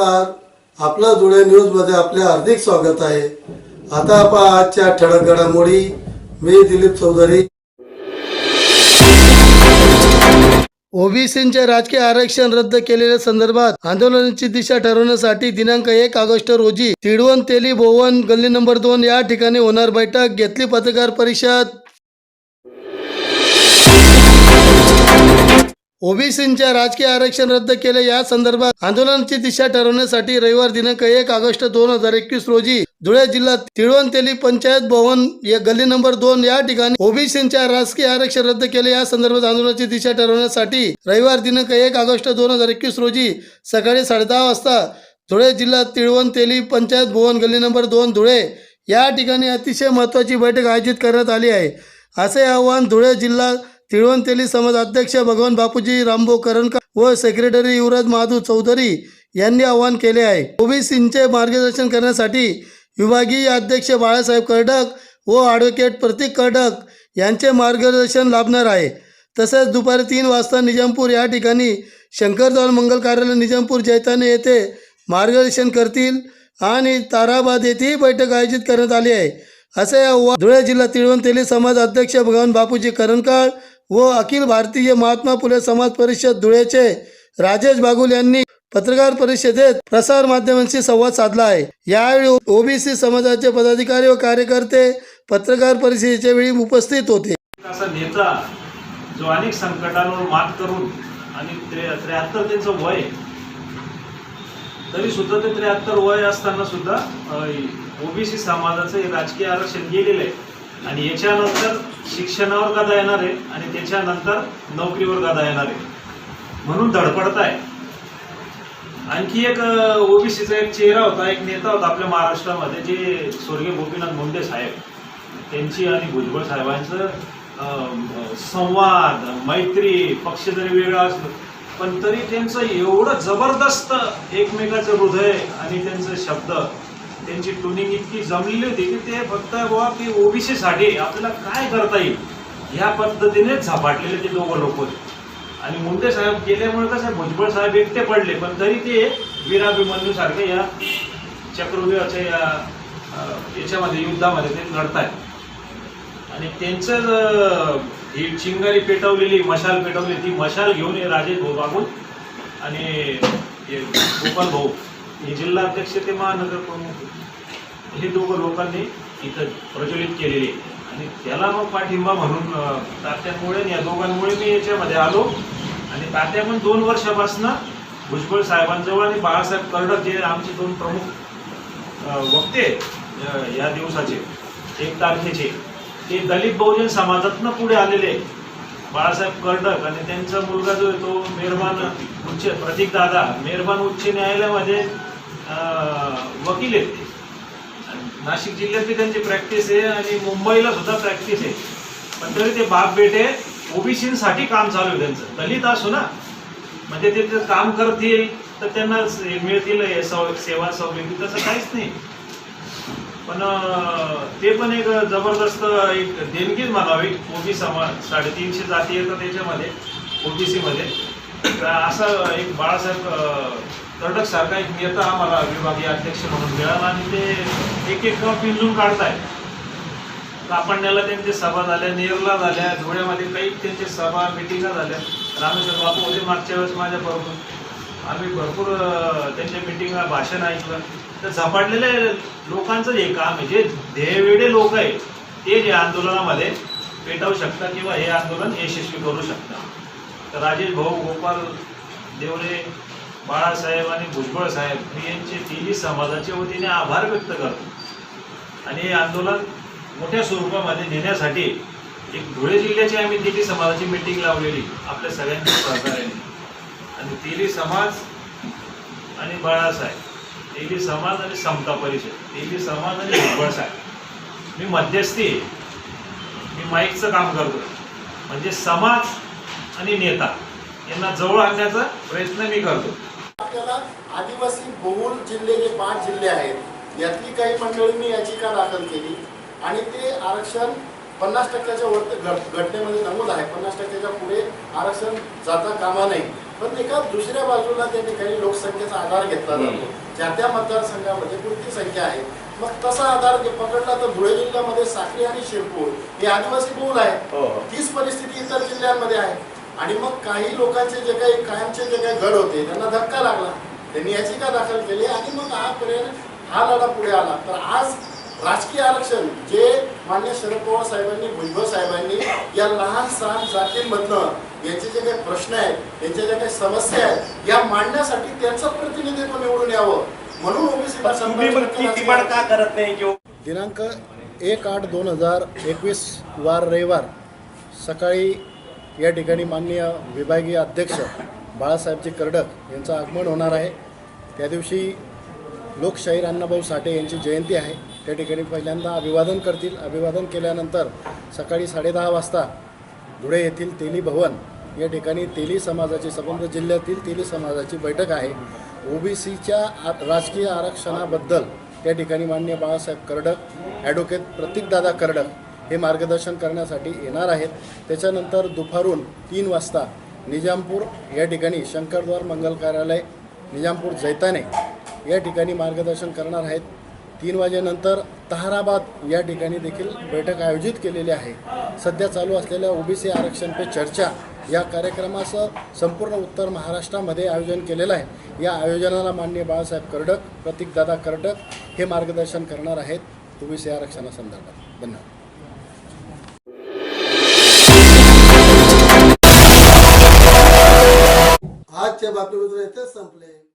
नमस्कार. आपलं धुळे न्यूजमध्ये आपले हार्दिक स्वागत आहे. आता पहा आजच्या ठळक घडामोडी. मी दिलीप चौधरी. ओबीसींचे राजकीय आरक्षण रद्द केलेल्या संदर्भात आंदोलनाची दिशा ठरवण्यासाठी दिनांक एक ऑगस्ट रोजी तिडवण तेली भोवन गल्ली नंबर दोन या ठिकाणी होणार बैठक. घेतली पत्रकार परिषद. ओबीसींच्या राजकीय आरक्षण रद्द केले या संदर्भात आंदोलनाची दिशा ठरवण्यासाठी रविवार दिनांक एक ऑगस्ट दोन हजार एकवीस रोजी धुळे जिल्ह्यात तिळवंतेली पंचायत भवन या गल्ली नंबर दोन या ठिकाणी ओबीसींच्या राजकीय आरक्षण रद्द केले या संदर्भात आंदोलनाची दिशा ठरवण्यासाठी रविवार दिनांक एक ऑगस्ट दोन हजार एकवीस रोजी सकाळी साडेदहा वाजता धुळे जिल्ह्यात तिळवंतेली पंचायत भवन गल्ली नंबर दोन धुळे या ठिकाणी अतिशय महत्त्वाची बैठक आयोजित करण्यात आली आहे. असे आवाहन धुळे जिल्हा तिळवंतेली समाज अध्यक्ष भगवान बापूजी रामभाऊ करणकर व सेक्रेटरी युवराज महादू चौधरी यांनी आवाहन केले आहे. ओबीसींचे मार्गदर्शन करण्यासाठी विभागीय अध्यक्ष बाळासाहेब कर्डक व ॲडव्होकेट प्रतीक कर्डक यांचे मार्गदर्शन लाभणार आहे. तसेच दुपारी तीन वाजता निजामपूर या ठिकाणी शंकरदवार मंगल कार्यालय निजामपूर जैताने येथे मार्गदर्शन करतील आणि ताराबाद येथेही बैठक आयोजित करण्यात आली आहे. असे आव्हान धुळे जिल्हा तिळवंतेली समाज अध्यक्ष भगवान बापूजी करणकाळ व अखिल भारतीय महात्मा फुले समाज परिषद धुळेचे राजेश बागुल यांनी पत्रकार परिषदेत प्रसार माध्यमांशी संवाद साधला आहे. यावेळी ओबीसी समाजाचे पदाधिकारी व कार्यकर्ते पत्रकार परिषदेच्या वेळी उपस्थित होते. असा नेता जो अनेक संकटांवर मात करून आणि त्र्याहत्तर त्यांचं वय तरी सुद्धा ते त्र्याहत्तर वय असताना सुद्धा ओबीसी समाजाचं हे राजकीय आरक्षण गेलेलं आहे. आणि याच्यानंतर शिक्षणावर गादा येणार आहे आणि त्याच्यानंतर नोकरीवर गादा येणार आहे. म्हणून धडपडत आहे आणखी एक ओबीसीचा एक चेहरा होता एक नेता होता आपल्या महाराष्ट्रामध्ये जे स्वर्गीय गोपीनाथ मुंडे साहेब. त्यांची आणि भुजबळ साहेबांचं संवाद मैत्री पक्ष जरी वेगळा असलो पण तरी त्यांचं एवढं जबरदस्त एकमेकाचं हृदय आणि त्यांचं शब्द त्यांची टोनिंग इतकी जमलेली होती की ते फक्त बाबा की ओबीसीसाठी आपल्याला काय करता येईल ह्या पद्धतीने झपाटलेले ते दोघं लोक होते. आणि मुंडे साहेब गेल्यामुळे कसं भुजबळ साहेब एकटे पडले पण तरी ते वीराभिमन्यू सारखे या चक्रव्यूहाच्या या याच्यामध्ये युद्धामध्ये ते लढतायत. आणि त्यांचं ही चिंगारी पेटवलेली मशाल पेटवली ती मशाल घेऊन हे राजेश भाऊ बागून आणि हे गोपाल भाऊ हे जिल्हा अध्यक्ष ते महानगर प्रमुख हे दोघं लोकांनी इथं प्रज्वलित केलेली आहे. आणि त्याला मग पाठिंबा म्हणून तात्यांमुळे आणि या दोघांमुळे मी याच्यामध्ये आलो. आणि तात्या पण दोन वर्षापासून भुजबळ साहेबांजवळ आणि बाळासाहेब कर्डक जे आमचे दोन प्रमुख वक्ते या दिवसाचे एक तारखेचे ते दलित बहुजन समाजातनं पुढे आलेले बाळासाहेब कर्डक आणि त्यांचा मुलगा जो आहे तो मेहरबान उच्च प्रतीक दादा मेहरबान उच्च न्यायालयामध्ये वकील आहेत ते. आणि नाशिक जिल्ह्यातली त्यांची प्रॅक्टिस आहे आणि मुंबईला सुद्धा प्रॅक्टिस आहे. पण तरी ते बाप बेटे ओबीसीसाठी काम चालू आहे त्यांचं. दलित असो ना. म्हणजे ते जर काम करतील तर त्यांना मिळतील हे सेवा सवलती तसं काहीच नाही. पण ते पण एक जबरदस्त एक देणगीच म्हणावी. ओबी समाज साडेतीनशे जाती येतात त्याच्यामध्ये ओबीसी मध्ये तर असं एक बाळासाहेब कर्डक सारखा एक नेता आम्हाला विभागीय अध्यक्ष म्हणून मिळाला आणि ते एक एक पिंजून काढताय. कापडण्याला त्यांच्या सभा झाल्या नेरला झाल्या धुळ्यामध्ये काही त्यांच्या सभा मिटिंगा झाल्या. रामेश्वर बापू होते मागच्या वेळेस माझ्याबरोबर. आम्ही भरपूर त्यांच्या मिटिंगला भाषण ऐकलं. तर झपाटलेले लोकांचं जे काम आहे जे ध्येयवेडे लोक आहे ते जे आंदोलनामध्ये पेटवू शकतात किंवा हे आंदोलन यशस्वी करू शकतात. तर राजेश भाऊ गोपाल देवरे बाळासाहेब आणि भुजबळ साहेब मी यांचे तिन्ही समाजाच्या वतीने आभार व्यक्त करतो. आणि हे आंदोलन मोठ्या स्वरूपामध्ये नेण्यासाठी एक धुळे जिल्ह्याची आम्ही तिन्ही समाजाची मिटिंग लावलेली आपल्या सगळ्यांच्या सहकार्याने. आणि तिन्ही समाज आणि बाळासाहेब तेली समाज आणि समता परिषद तेली समाज आणि भुजबळ साहेब. मी मध्यस्थी मी माईकचं काम करतो म्हणजे समाज आणि नेता यांना जवळ आणण्याचा प्रयत्न मी करतो आपल्याला आदिवासी बहुल जिल्हे जे पाच जिल्हे आहेत यातली काही मंडळींनी याचिका दाखल केली? आणि ते आरक्षण पन्नास टक्क्याच्या वर घट- घटनेमध्ये नमूद आहे. पन्नास टक्क्याच्या पुढे आरक्षण जाता कामा नये. पण एका दुसऱ्या बाजूला त्या ठिकाणी लोकसंख्येचा आधार घेतला जातो. ज्या त्या मतदारसंघामध्ये कोणती संख्या आहे. मग तसा आधार पकडला तर धुळे जिल्ह्यामध्ये साखरी आणि शिरपूर हे आदिवासी बहुल आहे हो. तीच परिस्थिती इतर जिल्ह्यांमध्ये आहे. आणि मग काही लोकांचे जे काही कायमचे जे काही गड होते त्यांना धक्का लागला. त्यांनी याचिका दाखल केली? आणि मग आजपर्यंत हा लढा पुढे आला. तर आज राजकीय आरक्षण जे मान्य शरद पवार साहेबांनी भुजबळ साहेबांनी या लहान सहान जातींमधनं यांचे जे काही प्रश्न आहेत यांच्या ज्या काही समस्या आहेत या मांडण्यासाठी त्यांचं प्रतिनिधित्व निवडून यावं. म्हणून ओबीसी का करत नाही दिनांक एक आठ दोन हजार एकवीस वार रविवार सकाळी या ठिकाणी माननीय विभागीय अध्यक्ष बाळासाहेबजी कर्डक यांचं आगमन होणार आहे. त्या दिवशी लोकशाहीर अण्णाभाऊ साठे यांची जयंती आहे. त्या ठिकाणी पहिल्यांदा अभिवादन करतील. अभिवादन केल्यानंतर सकाळी साडेदहा वाजता धुळे येथील तेली भवन या ठिकाणी तेली समाजाची संबंध जिल्ह्यातील तेली समाजाची बैठक आहे. ओबीसीच्या राजकीय आरक्षणाबद्दल त्या ठिकाणी मान्य बाळासाहेब कर्डक ॲडव्होकेट प्रतीकदादा कर्डक हे मार्गदर्शन करण्यासाठी येणार आहेत. त्याच्यानंतर दुपारून तीन वाजता निजामपूर या ठिकाणी शंकरद्वार मंगल कार्यालय निजामपूर जैताने या ठिकाणी मार्गदर्शन करणार आहेत. तीन वाजेनंतर ताहराबाद या ठिकाणी देखील बैठक आयोजित केलेली आहे. सध्या चालू असलेल्या ओबीसी आरक्षण पे चर्चा या कार्यक्रमाचं संपूर्ण उत्तर महाराष्ट्रामध्ये आयोजन केलेलं आहे. या आयोजनाला मान्य बाळासाहेब कर्डक प्रतीकदादा कर्डक हे मार्गदर्शन करणार आहेत ओबीसी आरक्षणासंदर्भात. धन्यवाद. आजच्या बातमीपत्र येथे संपले.